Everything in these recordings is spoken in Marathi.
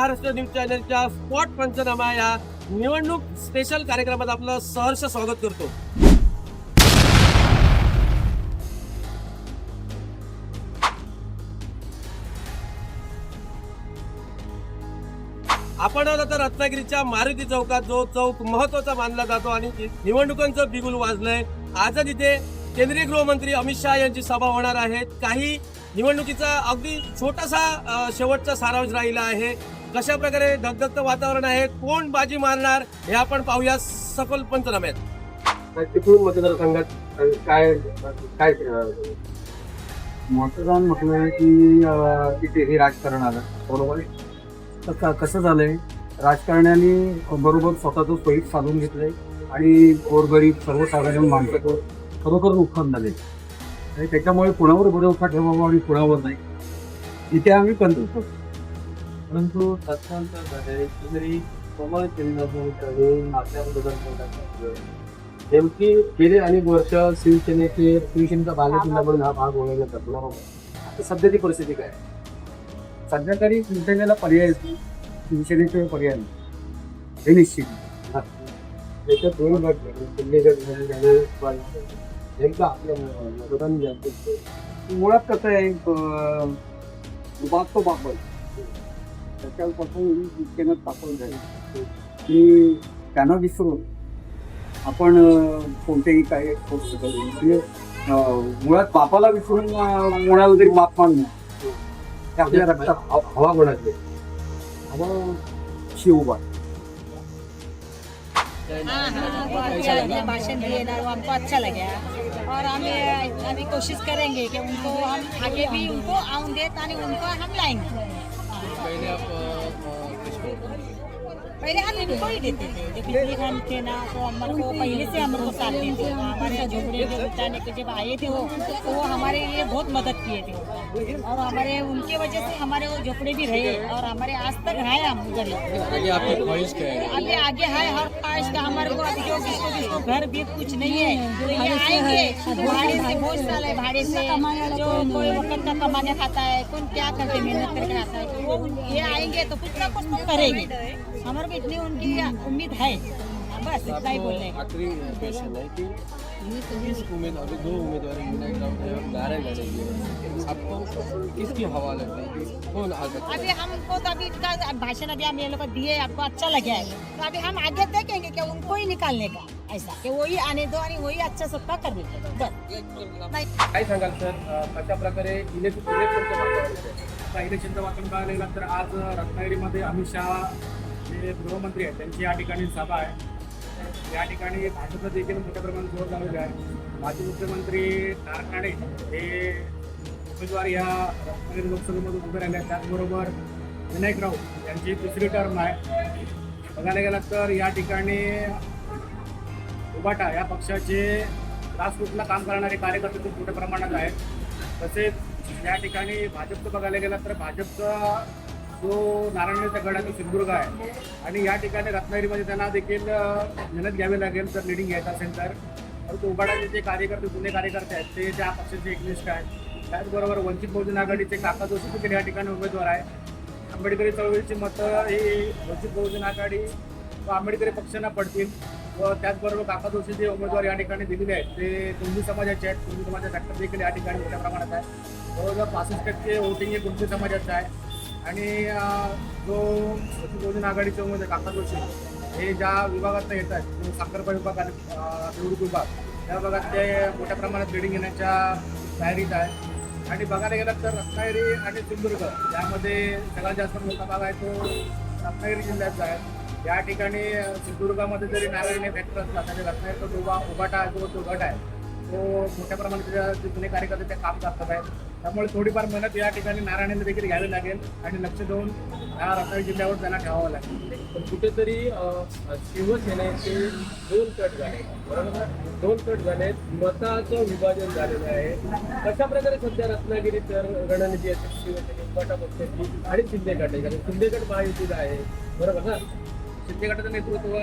महाराष्ट्र न्यूज चॅनलच्या स्पॉट पंचनामा या निवडणूक स्पेशल कार्यक्रमात आपलं सहर्ष स्वागत करतो. आपण आज आता रत्नागिरीच्या मारुती चौकात जो चौक महत्त्वाचा मानला जातो आणि निवडणुकांचं बिगुल वाजलंय. आजच इथे केंद्रीय गृहमंत्री अमित शहा यांची सभा होणार आहे. काही निवडणुकीचा अगदी छोटासा शेवटचा सारांश राहिला आहे. कशा प्रकारे धगधगतं वातावरण आहे कोण बाजी मारणार हे आपण पाहूया सखोल पंचनाम्यात. चिपळूण मतदारसंघात काय काय मतदान म्हटलं की तिथे हे राजकारण आलं. बरोबर आहे? कसं कसं झालंय? राजकारण्याने बरोबर स्वतःचं सोयीत साधून घेतलंय आणि गोरगरीब सर्वसाधारण माणसं खरोखर नुकसान झाले आणि त्याच्यामुळे कुणावर भरोसा ठेवावा आणि कुणावर नाही? इथे आम्ही कंजूस परंतु तरी कमळ नेमकी गेले अनेक वर्ष शिवसेनेचे शिवसेनेचा बालेकिल्ला म्हणून हा भाग ओळखला जातो आता सध्याची परिस्थिती काय? सध्या तरी शिवसेनेला पर्याय. शिवसेनेशिवाय पर्याय नाही. हे निश्चित त्याच्यात दोन गट. नेमकं आपल्या मुळात कसं आहे बाप तो बापल त्याच्यापासून शिक्षणात टाकून जाईल की त्यांना विसरून आपण कोणतेही काही गोष्ट करू म्हणजे अं, मुळात बापाला विसरून कोणाला तरी बाप मानणं ते आपल्या रक्तात हवा- हवा कोणाची? हवा शिवबा हाँ हाँ अच्छा लगा भाषण दिए ना वो हमको अच्छा लगा और हमें अभी कोशिश करेंगे कि उनको हम आगे भी उनको दे उनको हम लाएंगे. पहले हम इनको ही देते थे। जब पिछले खान थे ना तो हमारे को पहले से हम उनको साथ देते थे। हमारे झोपड़े के बचाने के जब आए थे वो तो वो हमारे लिए बहुत मदद किए थे। और हमारे उनके वजह से हमारे वो झोपड़े भी रहे और हमारे आज तक है हम है। अभी आगे है हर ख्वाहिश का हमारे को अभी जो किसको किसको घर भी कुछ नहीं है तो ये आएँगे। भाड़े से बहुत साल है भाड़े से। जो कोई वक्त का कमाने खाता है कौन क्या करके मेहनत करके आता है? तो वो ये आएँगे तो कुछ ना कुछ तो करेंगे। हमारे को इतनी उनकी उम्मीद है बस इतना ही बोल रहे हैं आखिरी क्वेश्चन है कि किस उम्मीद अभी दो उम्मीदवार यूनाइट राउंड है और नारायण जाएंगे आपको किसकी हवा लगता है? कि कौन आ सकता है? अभी हमको तो अभी इनका भाषण अभी हम ये लोग दिए आपको अच्छा लगा। है तो अभी हम आगे देखेंगे कि उनको ही निकालने का ऐसा कि वही आने दो आणि वही अच्छा सबका कर देते बस। नाही। काय सांगाल सर? कशा प्रकारे इलेक्शन इलेक्शनचं वातावरण आहे? आता इलेक्शनचं वातावरण पाहायला गेलं तर आज रत्नागिरीमध्ये अमित शहा जे गृहमंत्री आहेत त्यांची या ठिकाणी सभा आहे. या ठिकाणी भाजपचं देखील मोठ्या प्रमाणात जोर लावलेला आहे. माजी मुख्यमंत्री तारक राणे हे उमेदवार या रत्नागिरी लोकसभेमधून उभे राहिले आहेत. त्याचबरोबर विनायक राऊत यांची दुसरी टर्म आहे. बघायला गेलात तर या ठिकाणी उबाटा या पक्षाचे ग्रासरूटला काम करणारे कार्यकर्ते खूप मोठ्या प्रमाणात आहेत. तसेच या ठिकाणी भाजपचं बघायला गेलं तर भाजपचा जो नारायणचा गड आहे तो सिंधुदुर्ग आहे. आणि या ठिकाणी रत्नागिरीमध्ये त्यांना देखील मेहनत घ्यावी लागेल तर लिडिंग घ्यायचं असेल तर परंतु उबाडाचे जे कार्यकर्ते जुने कार्यकर्ते आहेत ते त्या पक्षाचे एक आहेत. आहे त्याचबरोबर वंचित बहुजन आघाडीचे काका जोशी देखील या ठिकाणी उमेदवार आहे. आंबेडकरी चळवळीची मतं ही वंचित बहुजन आघाडी व आंबेडकरी पक्षांना पडतील. व त्याचबरोबर काका जोशी जे उमेदवार या ठिकाणी दिलेले आहेत ते कुंभी समाजाचे आहेत. कुंभी समाजाचे फॅक्टर देखील या ठिकाणी मोठ्या प्रमाणात आहे जवळजवळ पासष्ट टक्के वोटिंग हे कुंभी समाजाचं आहे. आणि जो वंचित बहुजन आघाडीचे उमेदवार काका जोशी हे ज्या विभागातनं येत आहेत जो साखरपा विभाग आणि अं, निवडणूक विभाग त्या विभागात ते मोठ्या प्रमाणात बिल्डिंग घेण्याच्या तयारीत आहे आणि बघायला गेलं तर रत्नागिरी आणि सिंधुदुर्ग यामध्ये सगळ्यात जास्त मोठा भाग आहे तो रत्नागिरी जिल्ह्याचा आहे. या ठिकाणी सिंधुदुर्गामध्ये जरी नारायणी फॅक्टर असला तरी रत्नागिरीचा जो उभाटा जो जो गट आहे तो मोठ्या प्रमाणात जे जुने कार्यकर्ते ते काम करतात. आहेत त्यामुळे थोडीफार मेहनत या ठिकाणी नारायणीने देखील घ्यावी लागेल आणि लक्ष देऊन या रत्नागिरी जिल्ह्यावर त्यांना ठेवावं लागेल. पण कुठेतरी शिवसेनेचे दोन कट झाले. बरोबर? दोन कट झाले. मताचं विभाजन झालेलं आहे. कशा प्रकारे सध्या रत्नागिरीत तर रणनीती असेल शिवसेने पक्षाची आणि शिंदे गट आहे कारण शिंदे गट महायुतीला आहे. बरोबर ना? शिंदे गटाचं नेतृत्व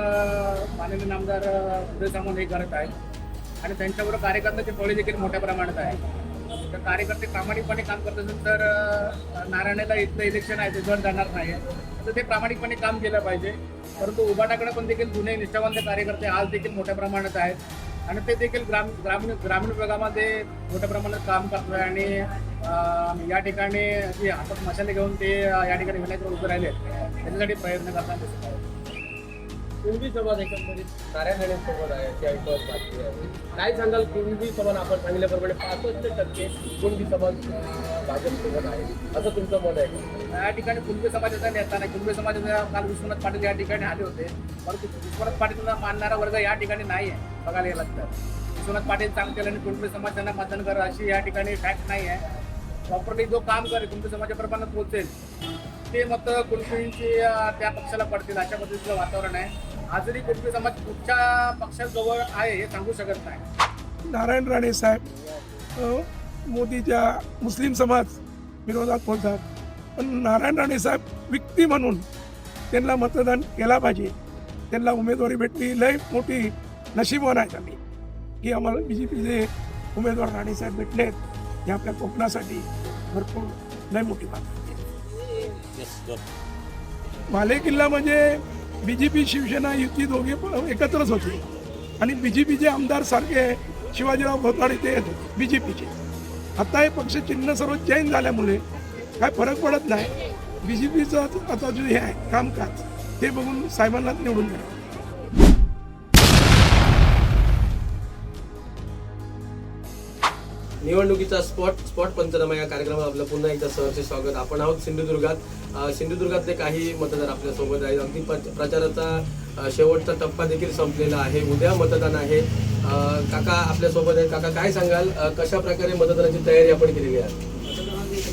माननीय नामदार उदय सामंत हे करत आहेत. आणि त्यांच्याबरोबर कार्यकर्त्याचे टोळी देखील मोठ्या प्रमाणात आहे तर कार्यकर्ते प्रामाणिकपणे काम करत असेल तर अं, नारायणाला इथलं इलेक्शन आहे ते जड जाणार नाही. तर ते प्रामाणिकपणे काम केलं पाहिजे. परंतु उभाटाकडे पण देखील जुने निष्ठावंत कार्यकर्ते आज देखील मोठ्या प्रमाणात आहेत. आणि ते देखील ग्राम ग्रामीण ग्रामीण विभागामध्ये मोठ्या प्रमाणात काम करतात आणि या ठिकाणी जे हातात मशाले घेऊन ते या ठिकाणी विनायक उभे राहिले त्याच्यासाठी प्रयत्न करताना दिसत आहे कुणबी समाज एकंदरीत नारायण राणेंसोबत आहे त्या ऐकवत बातमी आहे. काय सांगाल कुणबी समाज आपण सांगितल्याप्रमाणे पासष्ट टक्के कुणबी समाज भाजपसोबत आहे. असं तुमचं मत आहे या ठिकाणी कुणबी समाजाचा नेता नाही. कुणबी समाजाचा काल विश्वनाथ पाटील या ठिकाणी आले होते. परंतु विश्वनाथ पाटीलला मानणारा वर्ग या ठिकाणी नाही आहे बघायला गेला तर. विश्वनाथ पाटील चांगले आणि कुणबी समाज त्यांना मतदान करा अशी या ठिकाणी फॅक्ट नाही आहे. प्रॉपरली जो काम करेल कुणबी समाजाप्रमाणे पोहोचेल. ते मत कुणबींची त्या पक्षाला पडतील अशा पद्धतीचं वातावरण आहे. आजही कुणबी समाज कुठच्या पक्षाजवळ आहे हे सांगू शकत नाही. नारायण राणे साहेब मोदीच्या मुस्लिम समाज विरोधात बोलतात. पण नारायण राणे साहेब व्यक्ती म्हणून त्यांना मतदान केला पाहिजे. त्यांना उमेदवारी भेटली लय मोठी नशीबवान आहे आम्ही की आम्हाला बी जे पीचे उमेदवार राणे साहेब भेटलेत. हे आपल्या कोकणासाठी भरपूर लय मोठी बात आहे. माले किल्ला म्हणजे बी जे पी शिवसेना युती दोघे प- एकत्रच होते. आणि बी जे पीचे आमदार सारखे शिवाजीराव भोताडे ते बी जे पीचे. आता हे पक्ष चिन्ह सर्व चेंज झाल्यामुळे काय फरक पडत नाही. बी जे पीचं आता जे हे आहे कामकाज ते बघून साहेबांनाच निवडून द्या. निवडणुकीचा स्पॉट स्पॉट पंचनामा या कार्यक्रमात आपलं पुन्हा एकदा सहर्ष स्वागत. आपण आहोत सिंधुदुर्गात. सिंधुदुर्गातले काही मतदार आपल्यासोबत आहेत. अगदी प्रचाराचा शेवटचा टप्पा देखील संपलेला आहे. उद्या मतदान आहे. काका आपल्यासोबत आहेत. काका काय सांगाल? कशा प्रकारे मतदानाची तयारी आपण केलेली आहे?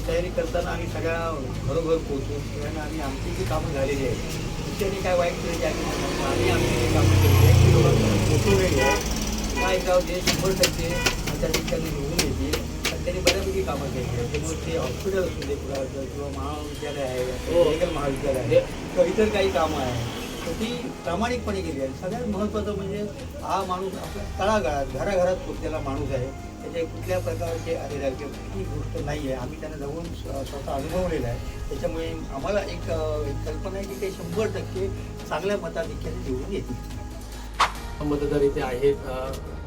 तयारी करताना आम्ही सगळ्या घरोघर पोहोचू आणि आम्ही आमची जी कामं झालेली आहेत त्यांनी काय वाईट केली आम्ही आम्ही आमची जी कामं केलेली आहेत ती लोकांपर्यंत पोहोचवलेली आहे काय गाव जे शंभर टक्के त्या ठिकाणी निवडून त्यांनी बऱ्यापैकी कामं केली आहेत. त्यामुळे ते हॉस्पिटल असू दे कुणाचं किंवा महाविद्यालय आहे हो. मेडिकल महाविद्यालय आहे किंवा इतर काही कामं आहे तर ती प्रामाणिकपणे केली आहे सगळ्यात महत्त्वाचं म्हणजे हा माणूस आपल्या तळागाळात घराघरात पोचलेला माणूस आहे. त्याचे कुठल्या प्रकारचे अधिराज्य ही गोष्ट नाही आहे आम्ही त्यांना जवळून स्व- स्वतः अनुभवलेलं आहे. त्याच्यामुळे आम्हाला एक कल्पना आहे की ते शंभर टक्के चांगल्या मताधिक्याने निवडून येतील. मतदार इथे आहेत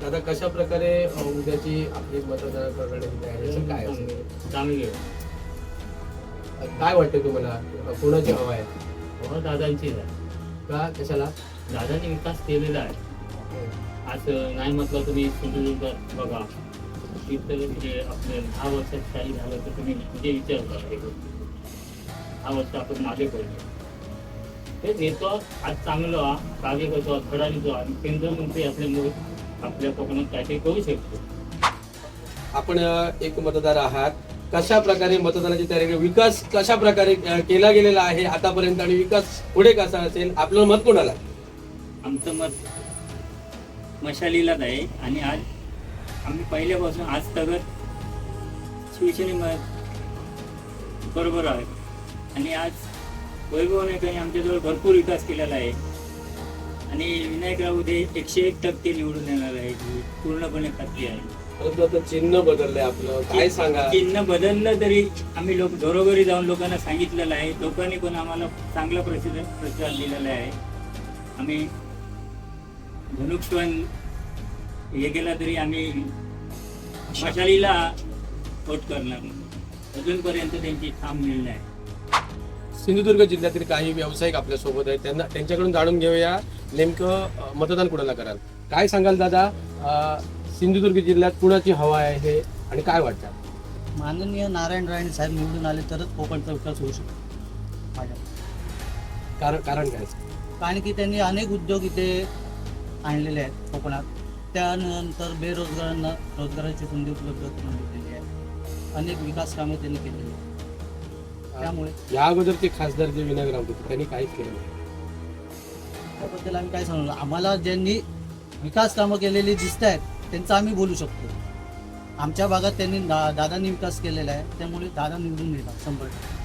दादा कशा प्रकारे उद्याची आपली करण्याची तयारी काय असेल चांगली आहे. काय वाटतं तुम्हाला? कोणाची हवा आहे? हो दादांचीच आहे. का? कशाला? दादांनी विकास केलेला आहे. असं नाही म्हटलं तुम्ही सिंधुदुर्गात बघा. तिथं म्हणजे आपल्या दहा वर्षात काही झालं तर तुम्ही म्हणजे विचार करा हे दहा वर्ष आपण मागे पडलो. ते नेतो आज चांगलं हा, कार्य करतो हा, देतो आणि केंद्रमंत्री असल्यामुळे आपल्या कोकणात काहीतरी करू शकतो? आपण एक मतदार आहात. कशा प्रकारे मतदानाची तयारी? विकास कशा प्रकारे केला गेलेला आहे आतापर्यंत आणि विकास पुढे कसा असेल आपलं मत कोणाला? आमचं मत मशालीलाच आहे. आणि आज आम्ही पहिल्यापासून आज तगत शिवसेने बरोबर आहे. आणि आज वैभव नाईकांनी आमच्याजवळ भरपूर विकास केलेला आहे. आणि विनायक राऊते एकशे एक टक्के निवडून येणार आहे ही पूर्णपणे खात्री आहे. परंतु आता चिन्ह बदललंय आपलं. काय सांगा? चिन्ह बदललं तरी आम्ही लोक घरोघरी जाऊन लोकांना सांगितलेलं आहे. लोकांनी पण आम्हाला चांगला प्रसिद्ध प्रतिसाद दिलेला आहे. आम्ही धनुक पण हे केला तरी आम्ही मशालीला वोट करणार अजूनपर्यंत त्यांची ठाम निर्णय आहे. सिंधुदुर्ग जिल्ह्यातील काही व्यावसायिक आपल्यासोबत आहेत. त्यांना त्यांच्याकडून जाणून घेऊया नेमकं मतदान कुणाला कराल? काय सांगाल दादा? सिंधुदुर्ग जिल्ह्यात कुणाची हवा आहे हे आणि काय वाटतं? माननीय नारायण राणे साहेब निवडून आले तरच कोकणचा विकास होऊ शकतो. माझ्या कारण कारण काय? कारण की त्यांनी अनेक उद्योग इथे आणलेले आहेत कोकणात. त्यानंतर बेरोजगारांना रोजगाराची संधी उपलब्ध करून दिलेली आहे. अनेक विकास कामे त्यांनी केलेली आहेत. त्यामुळे या अगोदरचे खासदार जे विनायक राऊत होते त्यांनी काहीच केलं नाही. त्याबद्दल आम्ही काय सांगणार आम्हाला ज्यांनी विकास कामं केलेली दिसत आहेत त्यांचं आम्ही बोलू शकतो. आमच्या भागात त्यांनी दा दादांनी विकास केलेला आहे त्यामुळे दादा निवडून येतात शंभर टक्के.